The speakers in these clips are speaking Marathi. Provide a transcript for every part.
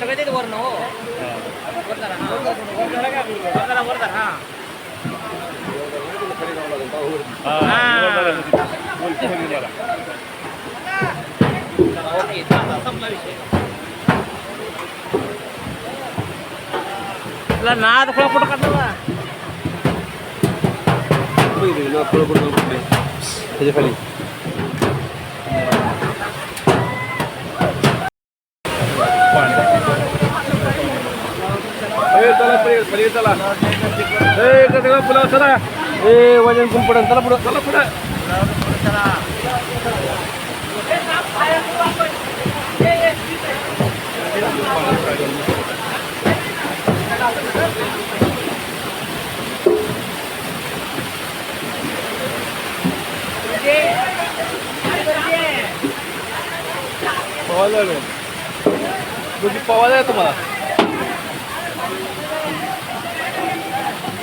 सगळे ते वर ना हो वर धरा, वर धरा वर धरा, वर धरा, हा. चला, फोटो काढला त्याच्याखाली चला पलीकडे चला ए इकडे तिकडे पुढं चला ए वजन कमी पडेल चला पुढं चला पुढं पवायला लागलो म्हणजे पवायला आहे तुम्हाला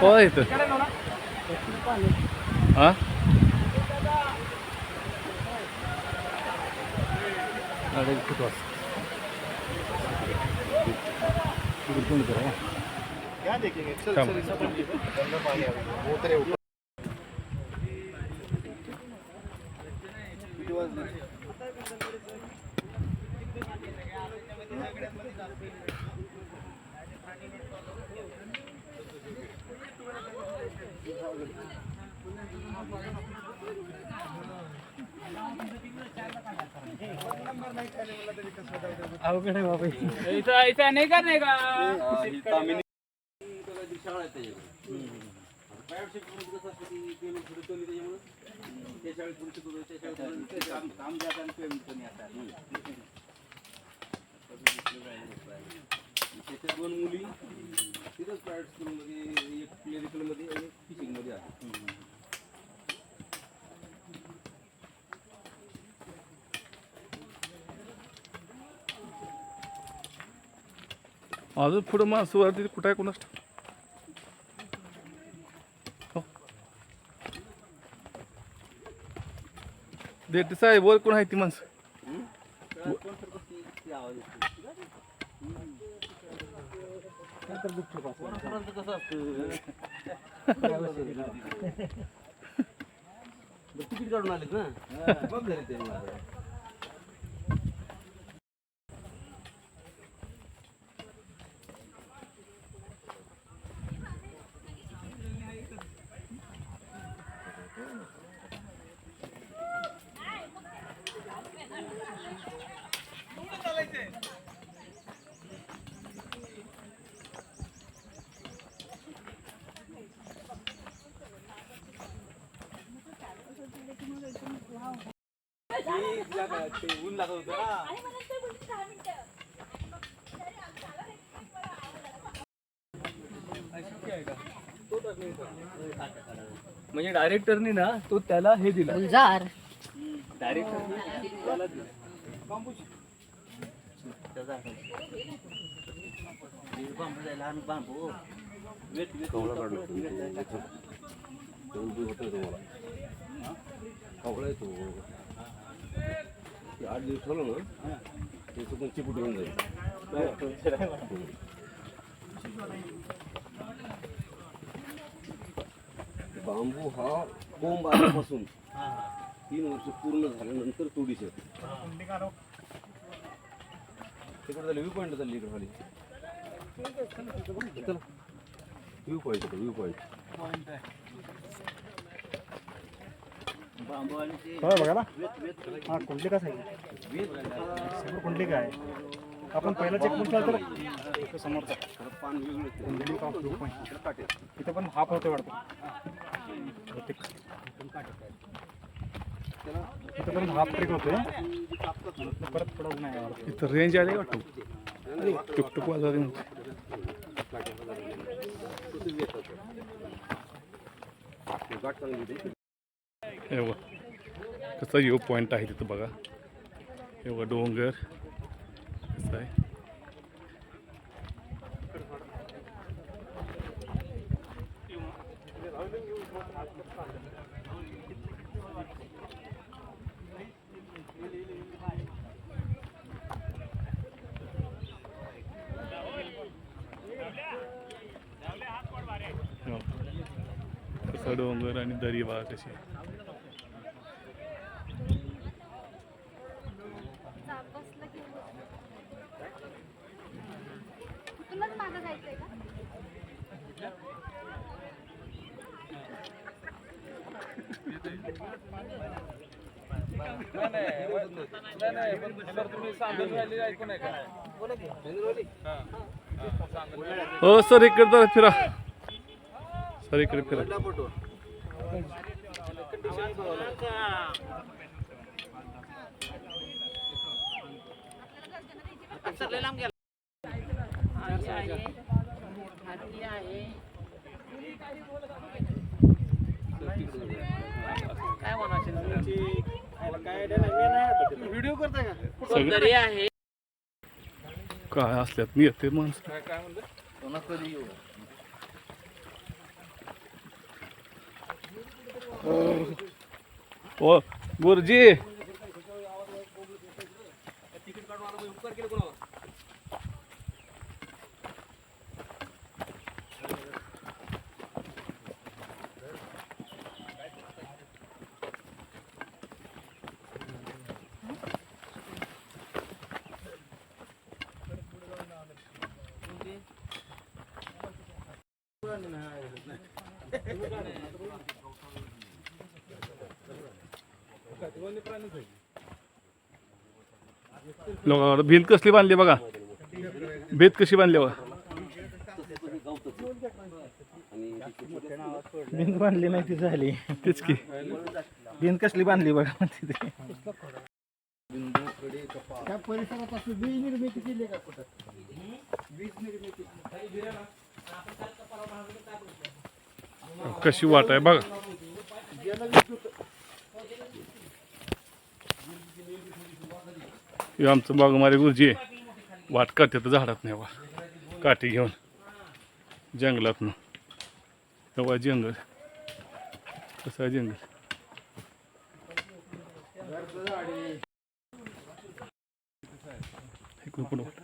पवा येतं हा अडे इथं इथं नाही का नाही का? दोन मुली तिथंच प्रायव्हेट स्कूलमध्ये एक क्लिनिकलमध्ये आणि टीचिंगमध्ये आहे अजून पुढं माणसं वरती कुठं आहे कोणास? हो. देते साहेब वर कोण आहे ती माणसं? तिकीट काढून आलेत ना? ते ऊन लागत होतं ना म्हणजे डायरेक्टरनी ना तो त्याला हे दिला. गुलजार. कवळा काढला दोन दिवस होतं तुम्हाला कवळा येतो ते आठ दिवस ठेवलं ना ते सुद्धा चिपूट होऊन जाईल. बांबू हा कोंब आल्यापासून तीन वर्ष पूर्ण झाल्यानंतर तोडीस येते तिकडे झाली व्ह्यू पॉईंट चालली इकडे खाली. चला व्ह्यू पॉईंट व्ह्यू पॉईंट बघा ना. हा कुंडली का सांगितलं समोर कुंडली काय? आपण पहिला चेक केला तर समोरचा कुंडली का? तिथे पण हाफ़ होते वाटतं. बहुतेक. इथपर्यंत हाफ़ ट्रेक होतोय परत थोडं नाही इथं रेंज आली वाटतो? टुकटुक वाजवते म्हणते. हे बघा कसा यो पॉईंट आहे तिथं बघा. हे बघा डोंगर. कसं आहे. हो. डोंगर आणि दरी बघा कशी. हो सर इकडे जरा फिरा. सर इकडे फिरा. काय म्हणायचं व्हिडिओ करताय का आहे. काय असल्यात मी येते माणसं. काय काय म्हणलं ओ गुरुजी. लोक भिंत कसली बांधली बघा. भीत कशी बांधली बघा. भिंत बांधली नाही ती झाली. तेच की. भिंत कसली बांधली बघा तिथे कशी वाट आहे बघा. हे आमचं बागमारे गुरुजी आहे. वाट काढते झाडात नाही वा काठी घेऊन. जंगलातनं. तेव्हा जंगल. कसं आहे जंगल? इकडून पुढं वाळत.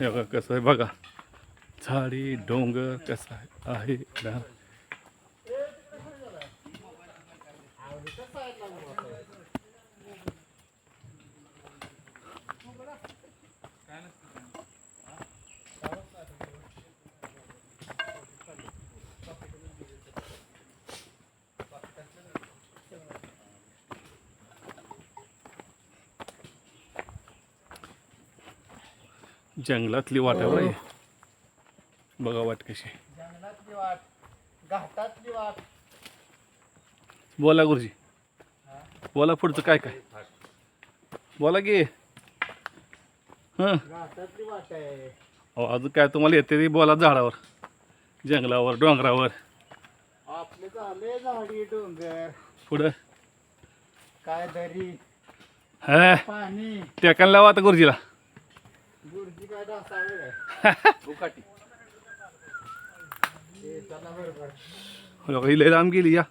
हे बघा कसं आहे बघा. झाडी डोंगर कसं आहे आहे ना? जंगलातली वाट आहे. बघा वाट कशी. बोला गुरुजी. बोला पुढचं काय काय. बोला की. हां. अहो अजून काय तुम्हाला येते ते बोला झाडावर जंगलावर डोंगरावर. आपले झाले झाडी डोंगर. पुढं? काय दरी हा. पाणी. टेकायला लावा आता गुरुजीला. लय लांब गेली या.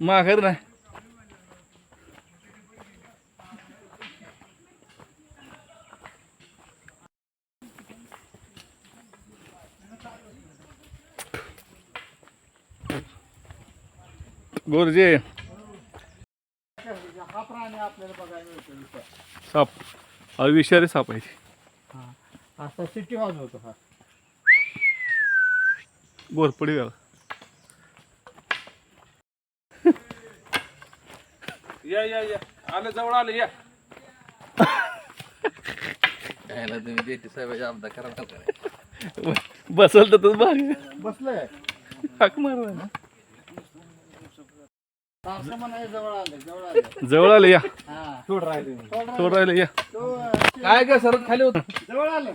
माघार नाही गुरुजी. हा प्राणी आपल्याला बघायला मिळतो इथं. साप. अहो विषारी साप आहे हा असा सिटी वाजवतो हा बोरपडी गाव या या या. आलं जवळ आलं या. यायला तुम्ही देते करा बसल तर तू भाग. बसलंय. हाक मारवा ना. जवळ आलं जवळ आलं. जवळ आलं या. हा. थोडं राहिले. थोडं राहिलं या. काय काय सर खाली होत? जवळ आलं.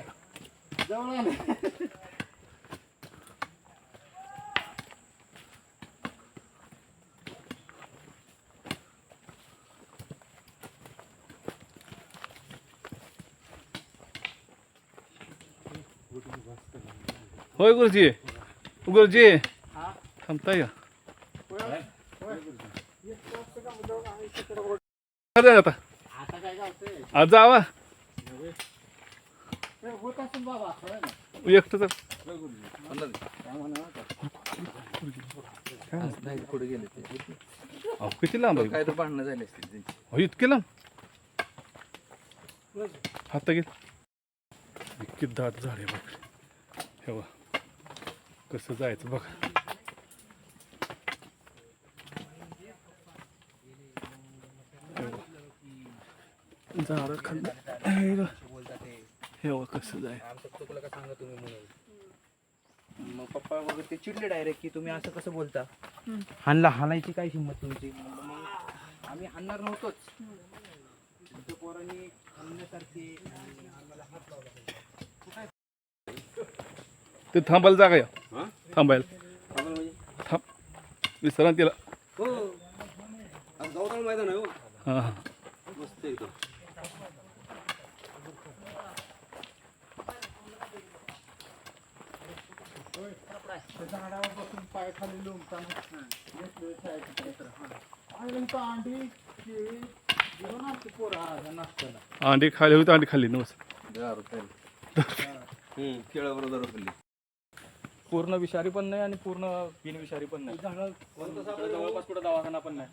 जवळ आलं. होय गुरुजी. गुरुजी थांबताय का? अरे आता. आता काय गावतंय? आज जावा. ते होत असेल बाबा खरं ना? एकटं तर नाही पुढे गेले ते अहो किती लांब आहे? काय तर भांडणं झाली असतील त्यांची. अहो इतके लांब? हात घे. इतकी दाट झाड बघ. हे बघ. कसं जायचं बघ. झाड खाल्लं हे बघ. कसं जाय मग पप्पा वगैरे ते चिडले डायरेक्ट की तुम्ही असं कसं बोलता? हाणला हाणायची काय हिंमत तुमची? मग आम्ही हाणणार नव्हतोच. त्या पोरांनी हाणण्यासारखे आम्हाला हात लावला ते थांबायला जागा या थांबायला. थांब. विश्रांतीला. हो. आज गावताळ मैदान आहे हो. हां हां. मस्त एकदम. झाडावर बसून पाय खाली लोंबताना अंडी केळी घेऊन आमची पोरं हा नाश्त्याला अंडी खाली होती अंडी खाल्ली नवस दारू प्यायला. केळावर दारू खाल्ली पूर्ण विषारी पण नाही आणि पूर्ण बिनविषारी पण नाही जवळपास कुठं दवाखाना पण नाही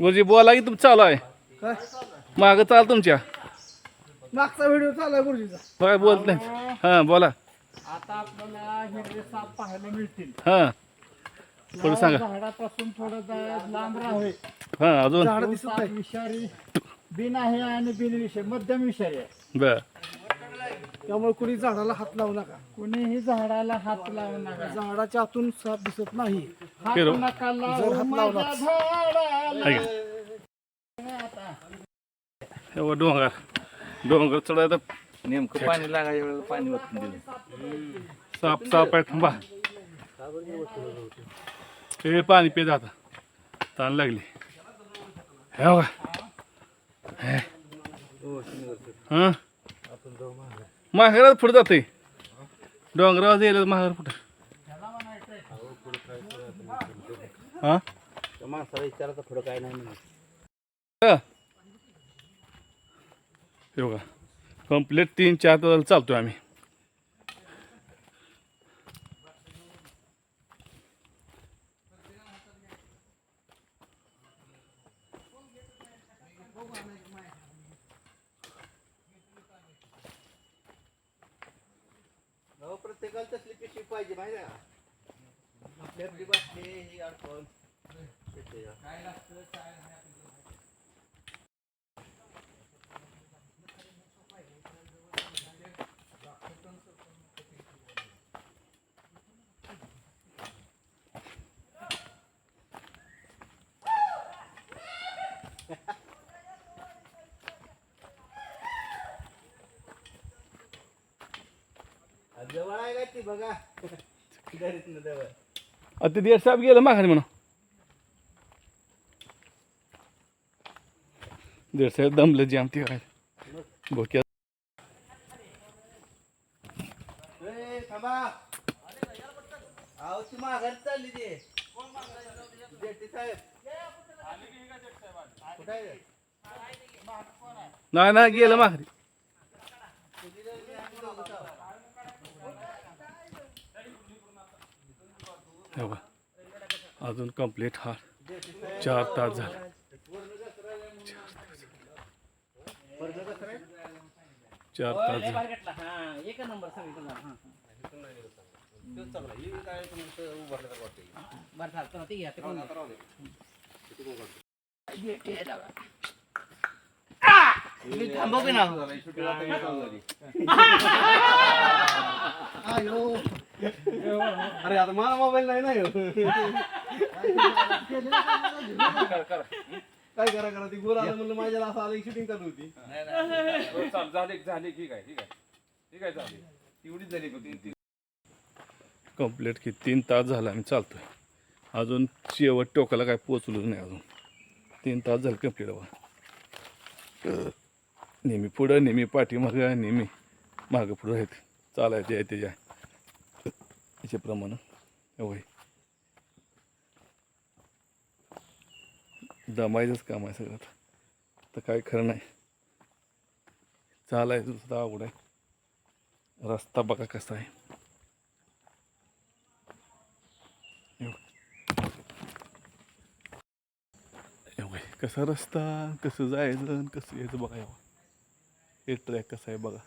गुरुजी बोला की तुमचं चालू आहे. मागं चाल तुमच्या. मागचा व्हिडिओ चालू गुरुजीचा. काय बोलत नाही हां बोला. आता आपल्याला हिरवे साप पाहायला मिळतील. हां. थोडं सांगा. झाडापासून थोडं जा- लांब राहावे हां अजून? साप विषारी बिन आहे आणि बिनविषारी मध्यम विषारी आहे. बर. त्यामुळे कुणी झाडाला हात लावू नका. कुणीही झाडाला हात लावू नका. झाडाच्या आतून साप दिसत नाही. हात फिरव. नका जर लावू हात माझ्या. झाडाला. हे डोंगर. डोंगर चढायला नेमकं पाणी लागायच्या वेळेला पाणी वाटून दिलं. साप साप आहे. थांबा हे पाणी पे जाता ताण लागली. हे बघा. हे. हं माहेरात पुढे जाते डोंगरावर गेलं माहेर पुढे. हां? माणसाला विचारायचं पुढं काय नाही म्हणून हा. हे बघा कंप्लीट तीन चार तासाला चालतोय आम्ही. प्रत्येकाला तसली पिशवी पाहिजे माहिती आहे का आपल्या आपली बसले ही अडकून येते का? आ, जवळ आहे का ती बघा? घरीच ना जवळ ते देड साहेब गेलं माघारी म्हणून देड साहेब दमलं जाम ते काय भोक्या ए, थांबा. अहो ती माघारी चालली ती. जेठी साहेब. कुठं आहे? ते? नाही नाही गेलं माघारी. हे बघा अजून कंप्लीट हा. चार तास झाला. चार तास झाले. मार्केटला हा एक नंबर सगळीकडे हा बरं चालतं ते घ्या ते पण घ्या. तुम्ही थांबव की ना. अरे आता मला मोबाईल नाही ना. काय करा करा ती गोर आलं म्हणलं माझ्याला असं आलं शूटिंग चालू होती. झाले झाले ठीक आहे ठीक आहे. ठीक आहे झाली तेवढीच झाली होती ती कंप्लीट की तीन तास झाला आम्ही चालतोय. अजून शेवट टोकाला काय पोचलो नाही अजून. तीन तास झाले कंप्लीट बघा नेहमी पुढं नेहमी पाठीमागं नेहमी मागं पुढं आहेत. चालायचे आहे त्याच्या. प्रमाण होय दमायचंच काम आहे सगळं आता. तर काय खरं नाही. चालायचं सुद्धा अवघड आहे. रस्ता बघा कसा आहे. कसा रस्ता कसं जायचं कसं यायचं बघा एवढं हे ट्रॅक कसा आहे बघा.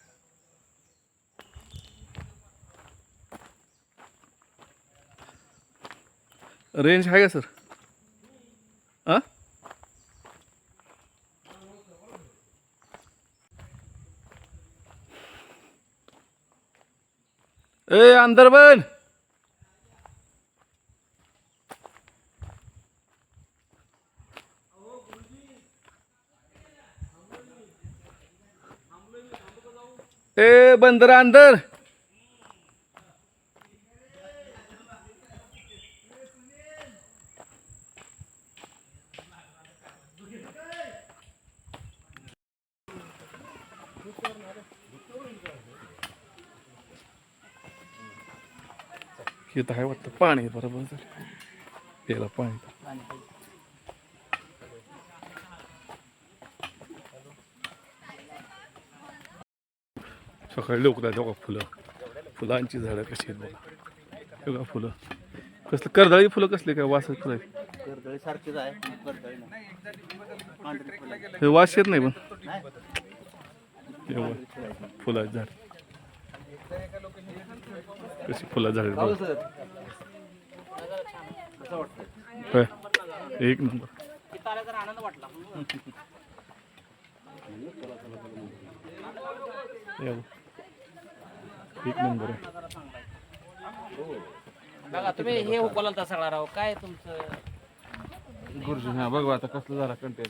रेंज आहे का सर? हां ए अंदर बन! ए बंदर अंदर! हे तर आहे वाटतं. पाणी बरोबर झालं प्यायला पाणी. सकाळी लवकर आहेत बघा फुलं. फुलांची झाडं कशी आहेत बघा. हे बघा फुलं. कसलं कर्दळी फुलं कसले काय? वास फुलं. हे वास येत नाही पण. फुलाची झाड. कशी फुलं झाड. एक नंबर. हे. एक नंबर बघा तुम्ही हे बोलाल सगळा राव. काय तुमचं? गुरुजी हा बघ आता कसलं झाला कंटेंट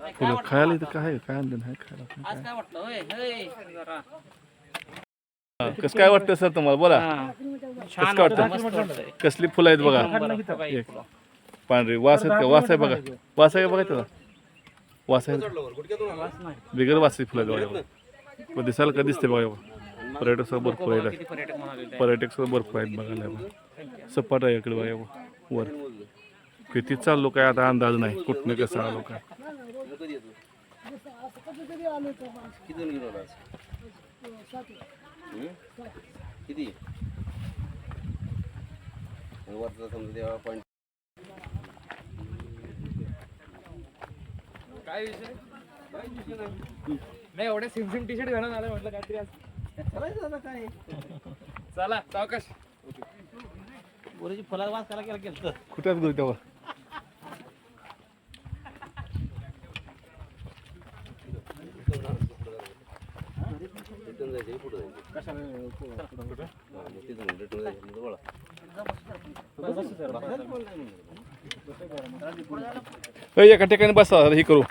काय फुलं वाटलं खायला? इथं काय? काय आणलं नाही खायला आज काय? वाटलं होय होय. जरा हा, कसं काय वाटतं सर तुम्हाला? बोला. छान कसं वाटतं वाटतं? कसली फुलं आहेत बघा. एक. पांढरी. वास आहेत का वास आहे बघा. वास आहे का बघा त्याचा वास आहे. बिगर वासी फुलं आहे बघा. पण दिसायला का दिसते बघा. एवढं. पर्यटक सगळं भरपूर आहेत. पर्यटक सगळं भरपूर आहेत बघायला बघा. सपाट आहे इकडे बघा एवढं. वर. किती चाललो काय आता अंदाज नाही. कुठनं कसं आलो काय. किती वरचा समजा देवा पण काय विषय? नाही एवढे सिम सिम टी शर्ट घालून आलं म्हटलं काहीतरी आज चला सावकाश गुरुजी फुलाचा वास करायला केला केलं कुठे आहेत गुरु तेव्हा रिटर्न जायचं पुढे जायचं तिथून रिटर्न जायचं बोला ए, एका ठिकाणी बसा हे करू.